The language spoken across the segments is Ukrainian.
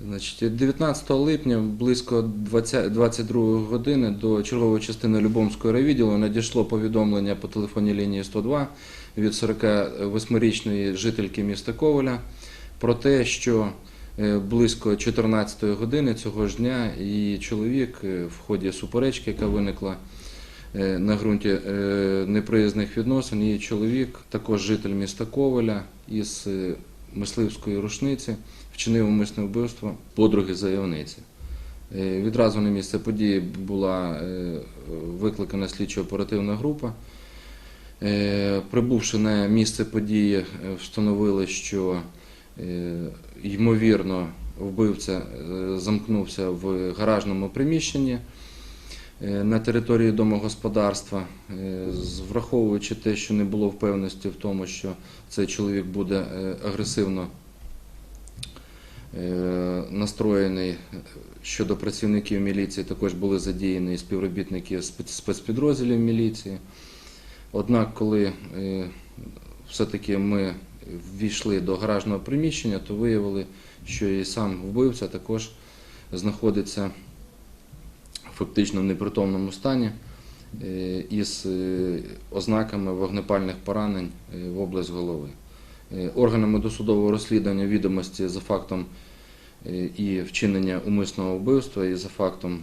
Значить, 19 липня близько 20, 22 години до чергової частини Любомського райвідділу надійшло повідомлення по телефонній лінії 102 від 48-річної жительки міста Коваля про те, що е, близько 14 години цього ж дня її чоловік е, в ході суперечки, яка виникла е, на ґрунті неприязних відносин, її чоловік, також житель міста Коваля із мисливської рушниці, вчинив умисне вбивство подруги заявниці. Е, Відразу на місце події була е, викликана слідчо-оперативна група. Е, Прибувши на місце події, встановили, що ймовірно вбивця замкнувся в гаражному приміщенні на території домогосподарства, Е, враховуючи те, що не було впевненості в тому, що цей чоловік буде е, агресивно е, настроєний щодо працівників міліції, також були задіяні співробітники спецпідрозділів міліції. Однак, коли е, все-таки ми ввійшли до гаражного приміщення, то виявили, що і сам вбивця також знаходиться фактично в непритомному стані е, із е, ознаками вогнепальних поранень е, в область голови. Органами досудового розслідування відомості за фактом і вчинення умисного вбивства, і за фактом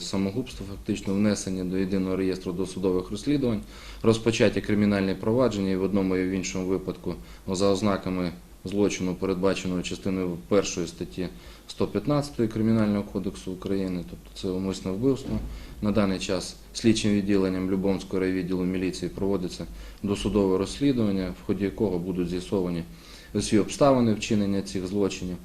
самогубства, фактично внесення до єдиного реєстру досудових розслідувань, розпочаті кримінальні провадження і в одному і в іншому випадку за ознаками злочину, передбаченого частиною 1 статті 115 Кримінального кодексу України, тобто це умисне вбивство. На даний час слідчим відділенням Любомського райвідділу міліції проводиться досудове розслідування, в ході якого будуть з'ясовані всі обставини вчинення цих злочинів.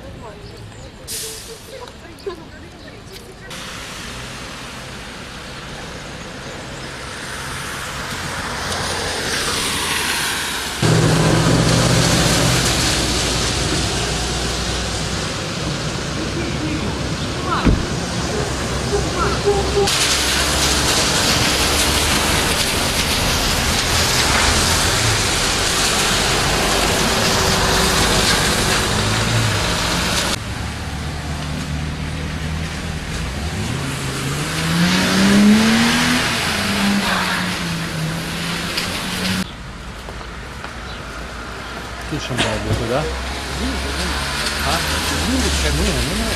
하는 거 아니에요? Ще мав бути, так? Да? А? Ні, немає.